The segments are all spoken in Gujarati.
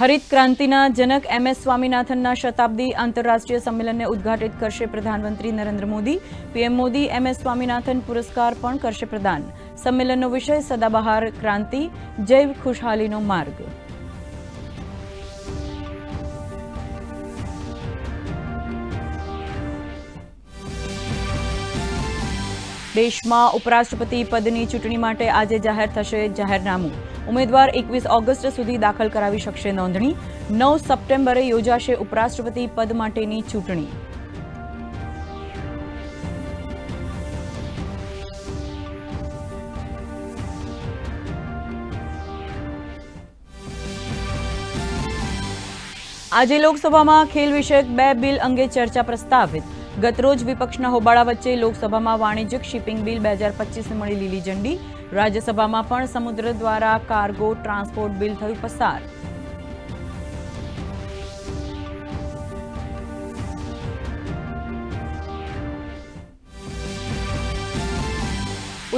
હરિત ક્રાંતિના જનક એમ એસ સ્વામીનાથનના શતાબ્દી આંતરરાષ્ટ્રીય સંમેલનને ઉદ્ઘાટિત કરશે પ્રધાનમંત્રી Narendra Modi. PM Modi M S Swaminathan પુરસ્કાર પણ કરશે પ્રદાન. સંમેલનનો વિષય સદાબહાર ક્રાંતિ, જૈવ ખુશહાલીનો માર્ગ. દેશમાં ઉપરાષ્ટ્રપતિ પદની ચૂંટણી માટે આજે જાહેર થશે જાહેરનામું. ઉમેદવાર એકવીસ ઓગસ્ટ સુધી દાખલ કરાવી શકશે નોંધણી. નવ સપ્ટેમ્બરે યોજાશે ઉપરાષ્ટ્રપતિ પદ માટેની ચૂંટણી. આજે લોકસભામાં ખેલ વિષયક બે બિલ અંગે ચર્ચા પ્રસ્તાવિત. ગતરોજ વિપક્ષના હોબાળા વચ્ચે લોકસભામાં વાણિજ્યિક શિપિંગ બિલ બે હજાર પચીસને મળી લીલી ઝંડી. રાજ્યસભામાં પણ સમુદ્ર દ્વારા કાર્ગો ટ્રાન્સપોર્ટ બિલ થયું પસાર.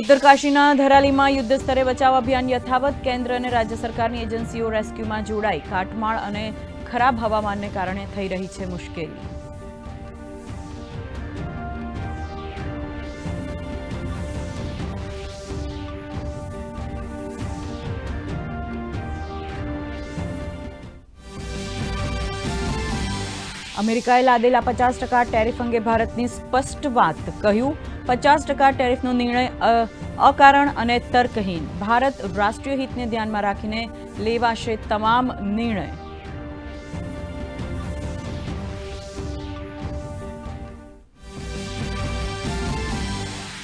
ઉત્તરકાશીના ધરાલીમાં યુદ્ધ સ્તરે બચાવ અભિયાન યથાવત કેન્દ્ર અને રાજ્ય સરકારની એજન્સીઓ રેસ્ક્યુમાં જોડાઈ. કાટમાળ અને ખરાબ હવામાનને કારણે થઈ રહી છે મુશ્કેલી. અમેરિકાએ લાદેલા પચાસ ટકા ટેરિફ અંગે ભારતની સ્પષ્ટ વાત કહ્યું. પચાસ ટકા ટેરિફનો નિર્ણય અકારણ અને તર્કહીન. ભારત રાષ્ટ્રીય હિતને ધ્યાનમાં રાખીને લેવાશે તમામ નિર્ણય.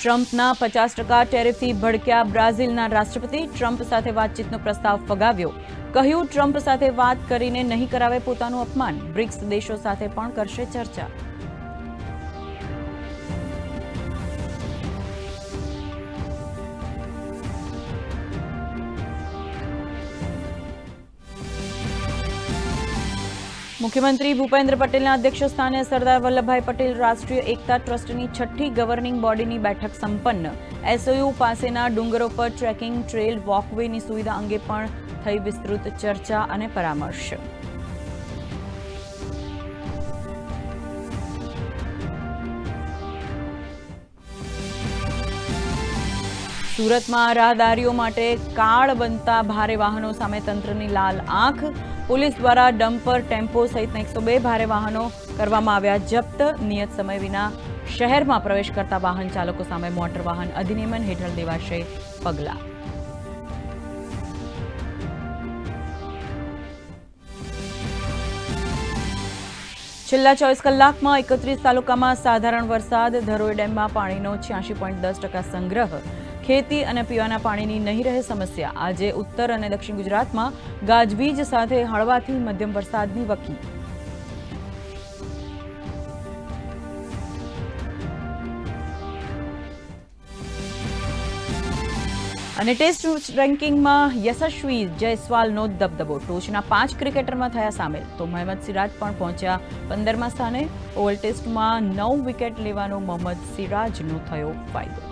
ટ્રમ્પના પચાસ ટકા ટેરિફથી ભડક્યા બ્રાઝિલના રાષ્ટ્રપતિ ટ્રમ્પ સાથે વાતચીતનો પ્રસ્તાવ ફગાવ્યો. કહ્યું, ટ્રમ્પ સાથે વાત કરીને નહીં કરાવે પોતાનું અપમાન. બ્રિક્સ દેશો સાથે પણ કરશે ચર્ચા. મુખ્યમંત્રી ભૂપેન્દ્ર પટેલના અધ્યક્ષસ્થાને સરદાર વલ્લભભાઈ પટેલ રાષ્ટ્રીય એકતા ટ્રસ્ટની છઠ્ઠી ગવર્નિંગ બોડીની બેઠક સંપન્ન. એસઓયુ પાસેના ડુંગરો પર ટ્રેકિંગ, ટ્રેલ વોકવેની સુવિધા અંગે પણ થઈ વિસ્તૃત ચર્ચા અને પરામર્શ. સુરતમાં રાહદારીઓ માટે કાળ બનતા ભારે વાહનો સામે તંત્રની લાલ આંખ. પોલીસ દ્વારા ડમ્પર, ટેમ્પો સહિતના એકસો બે ભારે વાહનો કરવામાં આવ્યા જપ્ત. નિયત સમય વિના શહેરમાં પ્રવેશ કરતા વાહન ચાલકો સામે મોટર વાહન અધિનિયમન હેઠળ દેવાશે પગલાં. છેલ્લા ચોવીસ કલાકમાં એકત્રીસ તાલુકામાં સાધારણ વરસાદ, ધરોઈ ડેમમાં પાણીનો છ્યાસી પોઈન્ટ દસ ટકા સંગ્રહ, ખેતી અને પીવાના પાણીની નહીં રહે સમસ્યા. આજે ઉત્તર અને દક્ષિણ ગુજરાતમાં ગાજવીજ સાથે હળવાથી મધ્યમ વરસાદની વકી. અને ટેસ્ટ રેન્કિંગમાં યશસ્વી જયસ્વાલનો દબદબો. ટોચના પાંચ ક્રિકેટરમાં થયા સામેલ. તો મહમદ સિરાજ પણ પહોંચ્યા પંદરમા સ્થાને. ઓવલ ટેસ્ટમાં નવ વિકેટ લેવાનો મોહમ્મદ સિરાજનો થયો ફાયદો.